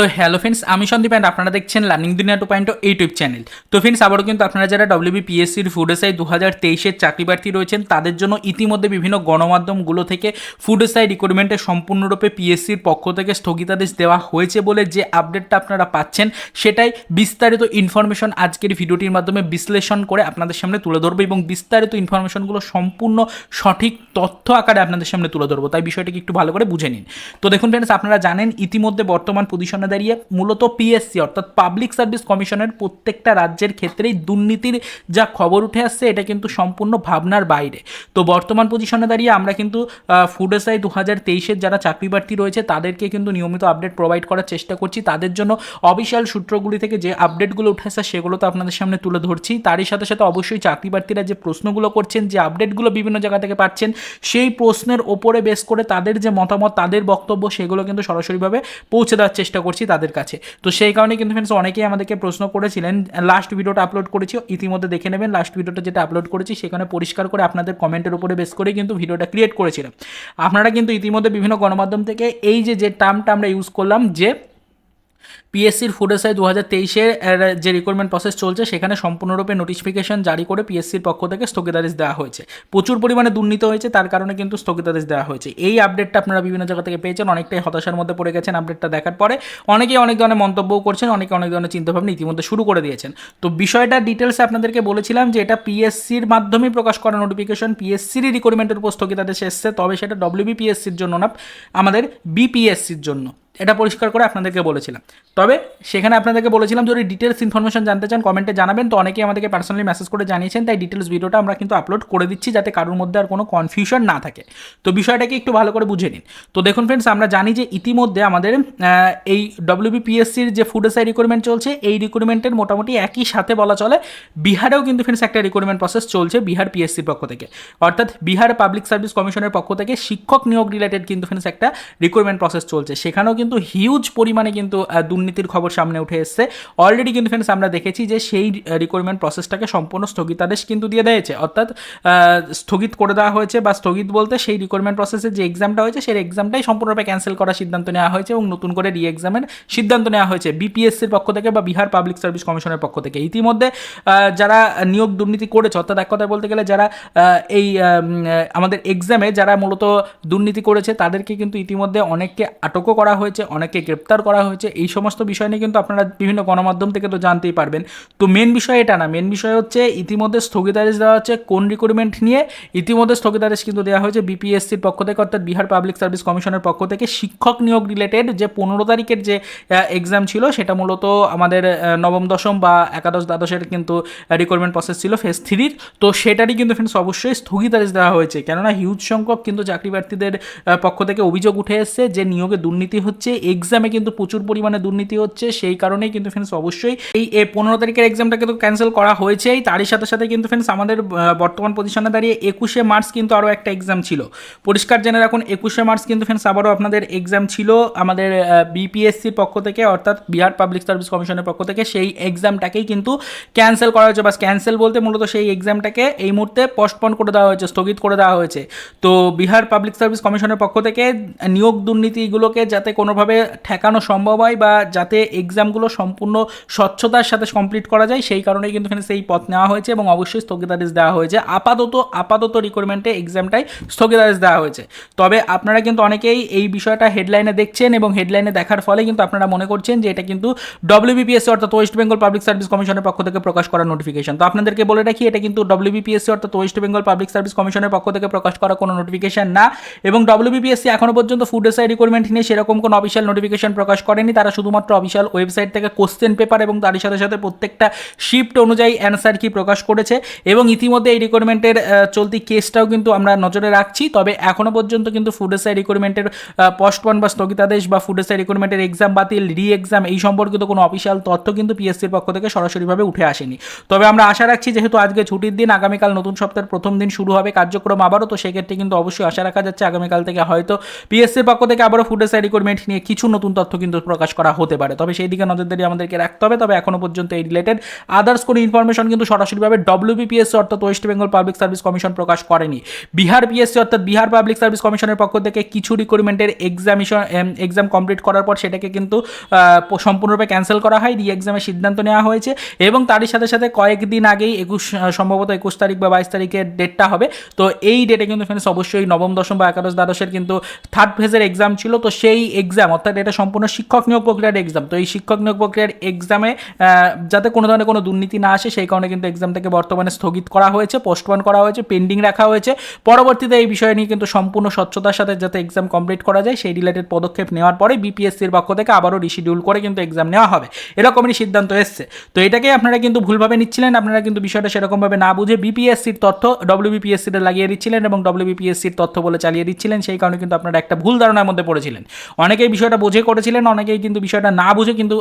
তো hello friends আমি Sandeep and আপনারা দেখছেন learning Duniya two point YouTube channel তো ফ্রেন্ডস আবারও কিন্তু আপনারা যারা ডব্লিউবি পিএসসির ফুড এসআই দু হাজার তেইশের চাকরি প্রার্থী রয়েছেন, তাদের জন্য ইতিমধ্যে বিভিন্ন গণমাধ্যমগুলো থেকে ফুড এসআই রিক্রুটমেন্টে সম্পূর্ণরূপে পিএসসির পক্ষ থেকে স্থগিতাদেশ দেওয়া হয়েছে বলে যে আপডেটটা আপনারা পাচ্ছেন, সেটাই বিস্তারিত ইনফরমেশন আজকের ভিডিওটির মাধ্যমে বিশ্লেষণ করে আপনাদের সামনে তুলে ধরবো এবং বিস্তারিত ইনফরমেশনগুলো সম্পূর্ণ সঠিক তথ্য আকারে আপনাদের সামনে তুলে ধরবো। তাই বিষয়টিকে একটু ভালো করে বুঝে নিন। তো দেখুন ফ্রেন্ডস আপনারা জানেন ইতিমধ্যে বর্তমান পজিশনে দাঁড়িয়ে মূলত পিএসসি অর্থাৎ পাবলিক সার্ভিস কমিশনের প্রত্যেকটা রাজ্যের ক্ষেত্রেই দুর্নীতির যা খবর উঠে আসছে, এটা কিন্তু সম্পূর্ণ ভাবনার বাইরে। তো বর্তমান পজিশনে দাঁড়িয়ে আমরা কিন্তু ফুড এসআই দু হাজার তেইশের যারা চাকরি প্রার্থী রয়েছে, তাদেরকে কিন্তু নিয়মিত আপডেট প্রোভাইড করার চেষ্টা করছি। তাদের জন্য অফিসিয়াল সূত্রগুলি থেকে যে আপডেটগুলো উঠে আসছে, সেগুলো তো আপনাদের সামনে তুলে ধরছি। তারই সাথে সাথে অবশ্যই চাকরি প্রার্থীরা যে প্রশ্নগুলো করছেন, যে আপডেটগুলো বিভিন্ন জায়গা থেকে পাচ্ছেন, সেই প্রশ্নের ওপরে বেস করে তাদের যে মতামত, তাদের বক্তব্য, সেগুলো কিন্তু সরাসরিভাবে পৌঁছে দেওয়ার চেষ্টা করছি। তাদের কাছে। তো সেই কারণে কিন্তু ফ্রেন্ডস অনেকেই আমাদেরকে প্রশ্ন করেছিলেন লাস্ট ভিডিওটা আপলোড করেছি, ইতিমধ্যে দেখে নেবেন লাস্ট ভিডিওটা যেটা আপলোড করেছি সেখানে পরিষ্কার করে আপনাদের কমেন্টের উপরে বেস করে কিন্তু ভিডিওটা ক্রিয়েট করেছিলাম। আপনারা কিন্তু ইতিমধ্যে বিভিন্ন গণমাধ্যম থেকে এই যে যে টার্মটা আমরা ইউজ করলাম যে পিএসসির ফুড এসআই দু হাজার তেইশের যে রিক্রুটমেন্ট প্রসেস চলছে, সেখানে সম্পূর্ণরূপে নোটিফিকেশন জারি করে পিএসসির পক্ষ থেকে স্থগিতাদেশ দেওয়া হয়েছে। প্রচুর পরিমাণে দুর্নীতি হয়েছে, তার কারণে কিন্তু স্থগিতাদেশ দেওয়া হয়েছে। এই আপডেটটা আপনারা বিভিন্ন জায়গা থেকে পেয়েছেন, অনেকটাই হতাশার মধ্যে পড়ে গেছেন আপডেটটা দেখার পরে। অনেকেই অনেক ধরনের মন্তব্যও করছেন, অনেকে অনেক ধরনের চিন্তাভাবনা ইতিমধ্যে শুরু করে দিয়েছেন। তো বিষয়টা ডিটেলসে আপনাদেরকে বলেছিলাম যে এটা পিএসসির মাধ্যমে প্রকাশ করা নোটিফিকেশন পিএসসির রিক্রুটমেন্টের উপর স্থগিতাদেশ এসছে, তবে সেটা ডব্লিউবিপিএসসির জন্য না, আমাদের বিপিএসসির জন্য। এটা পরিষ্কার করে আপনাদেরকে বলেছিলাম। তবে সেখানে আপনাদেরকে বলেছিলাম যদি ডিটেলস ইনফরমেশন জানতে চান কমেন্টে জানাবেন। তো অনেকেই আমাদেরকে পার্সোনালি মেসেজ করে জানিয়েছেন, তাই ডিটেলস ভিডিওটা আমরা কিন্তু আপলোড করে দিচ্ছি যাতে কারোর মধ্যে আর কোনো কনফিউশন না থাকে। তো বিষয়টাকে একটু ভালো করে বুঝে নিন। তো দেখুন ফ্রেন্ডস আমরা জানি যে ইতিমধ্যে আমাদের এই ডব্লিউবিপিএসসির যে ফুড এসআই রিক্রুটমেন্ট চলছে, এই রিক্রুটমেন্টের মোটামুটি একই সাথে বলা চলে। বিহারেও কিন্তু ফ্রেন্ডস একটা রিক্রুটমেন্ট প্রসেস চলছে বিহার পিএসসির পক্ষ থেকে। অর্থাৎ বিহার পাবলিক সার্ভিস কমিশনের পক্ষ থেকে শিক্ষক নিয়োগ রিলেটেড কিন্তু ফ্রেন্ডস একটা রিক্রুটমেন্ট প্রসেস চলছে। সেখানেও কিন্তু হিউজ পরিমাণে কিন্তু দুর্নীতির খবর সামনে উঠে এসছে। অলরেডি কিন্তু ফ্রেন্ডস আমরা দেখেছি যে সেই রিক্রুটমেন্ট প্রসেসটাকে সম্পূর্ণ স্থগিতাদেশ কিন্তু দিয়ে দিয়েছে। অর্থাৎ স্থগিত করে দেওয়া হয়েছে বা স্থগিত বলতে সেই রিক্রুটমেন্ট প্রসেসের যে এক্সামটা হয়েছে, সেই এক্সামটাই সম্পূর্ণরূপে ক্যান্সেল করার সিদ্ধান্ত নেওয়া হয়েছে এবং নতুন করে রি এক্সামের সিদ্ধান্ত নেওয়া হয়েছে বিপিএসসির পক্ষ থেকে বা বিহার পাবলিক সার্ভিস কমিশনের পক্ষ থেকে। ইতিমধ্যে যারা নিয়োগ দুর্নীতি করেছে, অর্থাৎ এক কথায় বলতে গেলে যারা এই আমাদের এক্সামে যারা মূলত দুর্নীতি করেছে, তাদেরকে কিন্তু ইতিমধ্যে অনেককে আটকও করা হয়েছে অনেককে গ্রেপ্তার করা হয়েছে, এই সমস্ত বিষয় নিয়ে কিন্তু আপনারা বিভিন্ন গণমাধ্যম থেকে তো জানতেই পারবেন। তো মেন বিষয় এটা না মেন বিষয় হচ্ছে ইতিমধ্যে স্থগিতাদেশ দেওয়া হচ্ছে কোন রিক্রুটমেন্ট নিয়ে। ইতিমধ্যে স্থগিতাদেশ কিন্তু দেওয়া হয়েছে বিপিএসসির পক্ষ থেকে, অর্থাৎ বিহার পাবলিক সার্ভিস কমিশনের পক্ষ থেকে। শিক্ষক নিয়োগ রিলেটেড যে পনেরো তারিখের যে এক্সাম ছিল, সেটা মূলত আমাদের নবম, দশম বা একাদশ, দ্বাদশের কিন্তু রিক্রুটমেন্ট প্রসেস ছিল ফেস থ্রির তো সেটারই কিন্তু ফ্রেন্ডস অবশ্যই স্থগিতাদেশ দেওয়া হয়েছে। কেননা হিউজ সংখ্যক কিন্তু চাকরি প্রার্থীদের পক্ষ থেকে অভিযোগ উঠে এসছে যে নিয়োগে দুর্নীতি হচ্ছে। এক্সামে কিন্তু প্রচুর পরিমাণে দুর্নীতি হচ্ছে, সেই কারণেই কিন্তু ফ্রেন্ডস অবশ্যই এই পনেরো তারিখের এক্সামটাকে তো ক্যান্সেল করা হয়েছেই। তারই সাথে সাথে কিন্তু ফ্রেন্ডস আমাদের বর্তমান পজিশনে দাঁড়িয়ে একুশে মার্চ কিন্তু আরও একটা এক্সাম ছিল। পরিষ্কার জেনে রাখুন, একুশে মার্চ কিন্তু ফ্রেন্ডস আবারও আপনাদের এক্সাম ছিল আমাদের বিপিএসসির পক্ষ থেকে, অর্থাৎ বিহার পাবলিক সার্ভিস কমিশনের পক্ষ থেকে, সেই এক্সামটাকেই কিন্তু ক্যান্সেল করা হয়েছে। বাস ক্যান্সেল বলতে মূলত সেই এক্সামটাকে এই মুহূর্তে পোস্টপন করে দেওয়া হয়েছে, স্থগিত করে দেওয়া হয়েছে। তো বিহার পাবলিক সার্ভিস কমিশনের পক্ষ থেকে নিয়োগ দুর্নীতিগুলোকে যাতে কোনোভাবে ঠেকানো সম্ভব হয় বা যাতে এক্সামগুলো সম্পূর্ণ স্বচ্ছতার সাথে কমপ্লিট করা যায়, সেই কারণেই কিন্তু এখানে সেই পথ নেওয়া হয়েছে এবং অবশ্যই স্থগিতাদেশ দেওয়া হয়েছে। আপাতত আপাতত রিক্রুটমেন্টে এক্সামটাই স্থগিতাদেশ দেওয়া হয়েছে। তবে আপনারা কিন্তু অনেকেই এই বিষয়টা হেডলাইনে দেখছেন এবং হেডলাইনে দেখার ফলে কিন্তু আপনারা মনে করছেন যে এটা কিন্তু ডব্লিউবিপিএসসি অর্থাৎ ওয়েস্ট বেঙ্গল পাবলিক সার্ভিস কমিশনের পক্ষ থেকে প্রকাশ করা নোটিফিকেশন তো আপনাদেরকে বলে রাখি, এটা কিন্তু ডব্লিউবিপিএসসি অর্থাৎ ওয়েস্ট বেঙ্গল পাবলিক সার্ভিস কমিশনের পক্ষ থেকে প্রকাশ করা কোনো নোটিফিকেশন না এবং ডব্লিউবিপিএসসি এখনও পর্যন্ত ফুড এসআই রিক্রুটমেন্ট নিয়ে সেরকম কোনো অফিসিয়াল নোটিফিকেশন প্রকাশ করেনি। তারা শুধুমাত্র অফিসিয়াল ওয়েবসাইট থেকে কোশ্চেন পেপার এবং তারই সাথে সাথে প্রত্যেকটা শিফট অনুযায়ী অ্যান্সার কি প্রকাশ করেছে এবং ইতিমধ্যে এই রিক্রুটমেন্টের চলতি কেসটাও কিন্তু আমরা নজরে রাখছি। তবে এখনও পর্যন্ত কিন্তু ফুড এসআই রিক্রুটমেন্টের পোস্টপন বা স্থগিতাদেশ বা ফুড এসআই রিক্রুটমেন্টের এক্সাম বাতিল রি এক্সাম এই সম্পর্কিত কোনো অফিসিয়াল তথ্য কিন্তু পিএসসির পক্ষ থেকে সরাসরিভাবে উঠে আসেনি। তবে আমরা আশা রাখছি যেহেতু আজকে ছুটির দিন, আগামীকাল নতুন সপ্তাহের প্রথম দিন শুরু হবে কার্যক্রম আবারও, তো সেক্ষেত্রে কিন্তু অবশ্যই আশা রাখা যাচ্ছে আগামীকাল থেকে হয়তো পিএসসির পক্ষ থেকে আবারও ফুড এসআই রিক্রুটমেন্ট নিয়ে কিছু নতুন তথ্য কিন্তু প্রকাশ করা হতে পারে। তবে সেই দিকে নজরদারি আমাদেরকে রাখতে হবে। তবে এখনও পর্যন্ত এই রিলেটেড আদার্স কোনো ইনফরমেশন কিন্তু সরাসরিভাবে ডব্লিউবিপিএসসি অর্থাৎ West Bengal Public Service Commission প্রকাশ করেনি। বিহার পিএসসি অর্থাৎ বিহার পাবলিক সার্ভিস কমিশনের পক্ষ থেকে কিছু রিক্রুটমেন্টের এক্সামিশন এক্সাম কমপ্লিট করার পর সেটাকে কিন্তু সম্পূর্ণরূপে ক্যান্সেল করা হয়। রি এক্সামের সিদ্ধান্ত নেওয়া হয়েছে এবং তারই সাথে সাথে কয়েকদিন আগেই একুশ সম্ভবত একুশ তারিখ বা বাইশ তারিখের ডেটটা হবে। তো এই ডেটে কিন্তু ফ্রেন্ডস অবশ্যই নবম, দশম বা একাদশ দ্বাদশের কিন্তু থার্ড ফেজের এক্সাম ছিল। তো সেই এক্সাম অর্থাৎ এটা সম্পূর্ণ শিক্ষক নিয়োগ প্রক্রিয়ার এক্সাম তো এই শিক্ষক নিয়োগ প্রক্রিয়ার এক্সামে যাতে কোনো ধরনের কোনো দুর্নীতি না আসে, সেই কারণে কিন্তু এক্সামটাকে বর্তমানে স্থগিত করা হয়েছে পোস্টপন করা হয়েছে পেন্ডিং রাখা হয়েছে। পরবর্তীতে এই বিষয় নিয়ে কিন্তু সম্পূর্ণ স্বচ্ছতার সাথে যাতে এক্সাম কমপ্লিট করা যায়, সেই রিলেটেড পদক্ষেপ নেওয়ার পরে বিপিএসসির পক্ষ থেকে আবারও রিশিডিউল করে কিন্তু এক্সাম নেওয়া হবে। এরকমই সিদ্ধান্ত এসছে। তো এটাকে আপনারা কিন্তু ভুলভাবে নিচ্ছিলেন, আপনারা কিন্তু বিষয়টা সেরকমভাবে না বুঝে বিপিএসসির তথ্য ডব্লিউবিপিএসসিতে লাগিয়ে দিচ্ছিলেন এবং ডব্লিউবিপিএসসির তথ্য বলে চালিয়ে দিচ্ছিলেন, সেই কারণে কিন্তু আপনারা একটা ভুল ধারণার মধ্যে পড়েছিলেন। অনেকেই বিষয়টা বোঝে করেছিলেন, অনেকেই কিন্তু বিষয়টা না বুঝে কিন্তু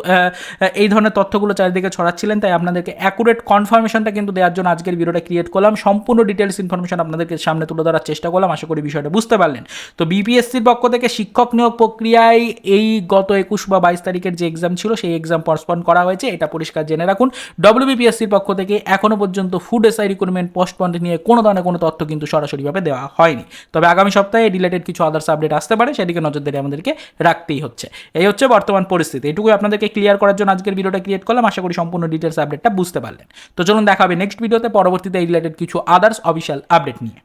এই ধরনের তথ্যগুলো চারিদিকে ছড়াচ্ছিলেন, তাই আপনাদেরকে অ্যাকুরেট কনফার্মেশনটা কিন্তু দেওয়ার জন্য আজকের ভিডিওটা ক্রিয়েট করলাম। সম্পূর্ণ ডিটেলস ইনফরমেশন আপনাদেরকে সামনে তুলে ধরার চেষ্টা করলাম, আশা করি বিষয়টা বুঝতে পারলেন। তো বিপিএসসির পক্ষ থেকে শিক্ষক নিয়োগ প্রক্রিয়ায় এই গত একুশ বা বাইশ তারিখের যে এক্সাম ছিল, সেই এক্সাম পস্টপন করা হয়েছে, এটা পরিষ্কার জেনে রাখুন। ডব্লিউবিপিএসসির পক্ষ থেকে এখনও পর্যন্ত ফুড এসআই রিক্রুটমেন্ট পোস্টপন নিয়ে কোনো ধরনের কোনো তথ্য কিন্তু সরাসরিভাবে দেওয়া হয়নি। তবে আগামী সপ্তাহে রিলেটেড কিছু আদার্স আপডেট আসতে পারে, সেদিকে নজরদারি আমাদেরকে রাখতেই হচ্ছে। এই হচ্ছে বর্তমান পরিস্থিতি। এটুকুই আপনাদেরকে ক্লিয়ার করার জন্য আজকের ভিডিওটা ক্রিয়েট করলাম। আশা করি সম্পূর্ণ ডিটেলস আপডেটটা বুঝতে পারলেন। তো চলুন দেখা হবে নেক্সট ভিডিওতে পরবর্তীতে এই রিলেটেড কিছু আদার্স অফিসিয়াল আপডেট নিয়ে।